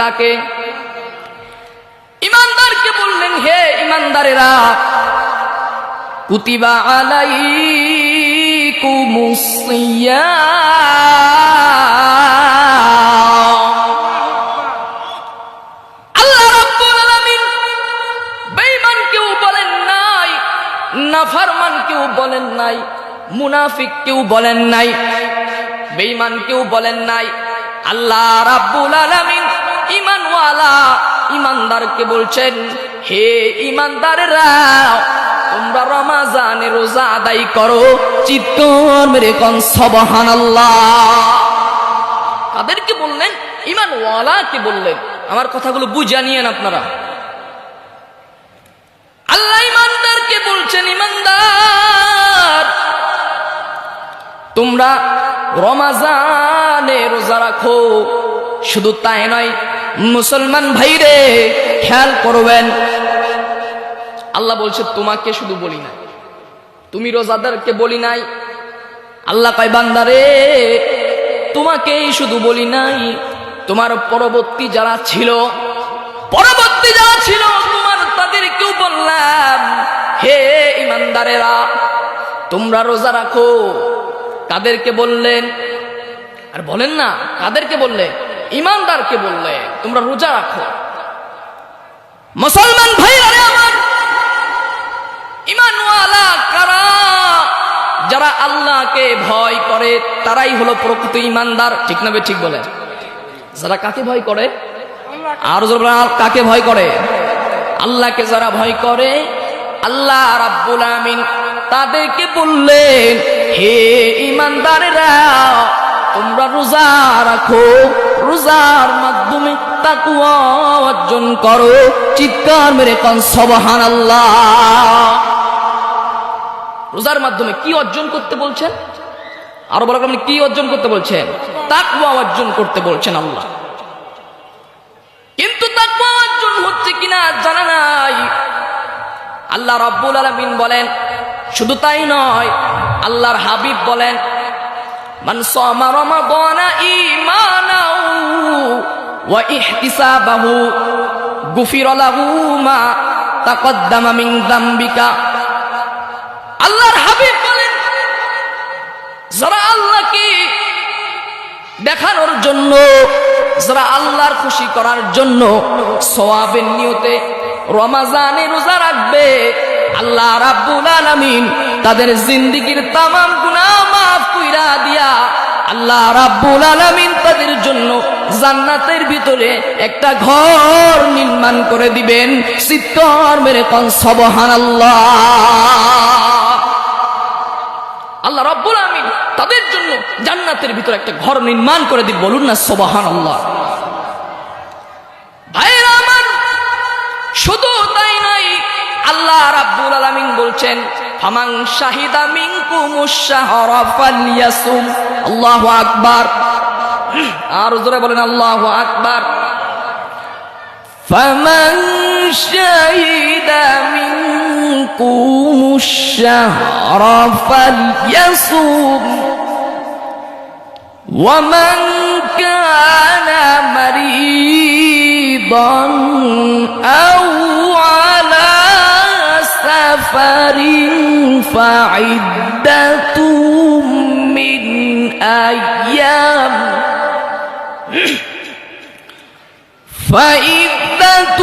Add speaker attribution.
Speaker 1: কাকে? ইমানদারকে বললেন, হে ইমানদারেরা, কুতিবা বলেন নাই নাফরমান কেউ বলেন নাই মুনাফিক কেউ বলেন নাই বেঈমান কেউ বলেন নাই। আল্লাহ রাব্বুল আলামিন ঈমানওয়ালা ঈমানদারকে বলছেন, হে ঈমানদারেরা তোমরা রমাজানে রোজা আদায় করো চিত্তর মেরে কন, সুবহানাল্লাহ। কাদেরকে বললেন? ইমানওয়ালাকে বললেন। আমার কথাগুলো বুঝা নিয়েন আপনারা। আল্লাহ ইমানদারকে বলছেন, ইমানদার, তোমরা রমাজানে রোজা রাখো। শুধু তাই নয় মুসলমান ভাইরে, খেয়াল করবেন। আল্লাহ বলছে, তোমাকে শুধু বলি না তুমি রোজাদারকে বলি নাই। আল্লাহ কয়, বান্দারে, তোমাকেই শুধু বলি নাই। তোমার পরবর্তী যারা ছিল, পরবর্তী যারা ছিল, তোমার তাদেরকেও বললাম, হে ইমানদারেরা, তোমরা রোজা রাখো। কাদেরকে বললেন, আর বলেন না, কাদেরকে বললে ইমানদারকে বললে, তোমরা রোজা রাখো। মুসলমান ভাই আমার, ইমানওয়ালা কারা, যারা আল্লাহকে ভয় করে, তারাই হলো প্রকৃত ইমানদার। ঠিক নাবে ঠিক বলে? যারা কাকে ভয় করে? আর কাকে ভয় করে? আল্লাহকে যারা ভয় করে, আল্লাহ আমিন তাদেরকে বললেন, হে ইমানদারেরা তোমরা রোজা রাখো, রোজার মাধ্যমে তাকুয়া অর্জন করো, চিৎকার মেরে কন সবহান আল্লাহ রোজার মাধ্যমে কি অর্জন করতে বলছেন? আরও বলা আপনি কি অর্জন করতে বলছেন? তাকওয়া অর্জন করতে বলছেন আল্লাহ। কিন্তু তাকওয়া অর্জন হচ্ছে কিনা জানা নাই। আল্লাহ রব্বুল আলামিন বলেন, শুধু তাই নয়, আল্লাহর হাবিব বলেন দেখানোর জন্য, যারা আল্লাহর খুশি করার জন্য সওয়াবের নিয়তে রমাজানে রোজা রাখবে, আল্লাহ রাব্বুল আলামিন তাদের জিন্দিগির তামাম গুনাহ মাফ দিয়া আল্লাহ রাব্বুল আলামিন তাদের জন্য জান্নাতের ভিতরে একটা ঘর নির্মাণ করে দিবেন। চিত্তর মেরে কন, সুবহানাল্লাহ। আল্লাহ রব্বুল আমিন তাদের জন্য জান্নাতের ভিতরে একটা ঘর নির্মাণ করে দিন বলুন না সোবাহান আল্লাহ ভাইরা আমার, শুধু তাই নাই আল্লাহ রাব্বুল আলামিন বলছেন ফামান শাহিদা মিনকুমুশ শাহরা ফালইয়াসুম আল্লাহু আকবার আর জোরে বলেন আল্লাহু আকবার فمن شهد منكم الشهر فليصم ومن كان مريضا أو على سفر فعدة من أيام. فإذة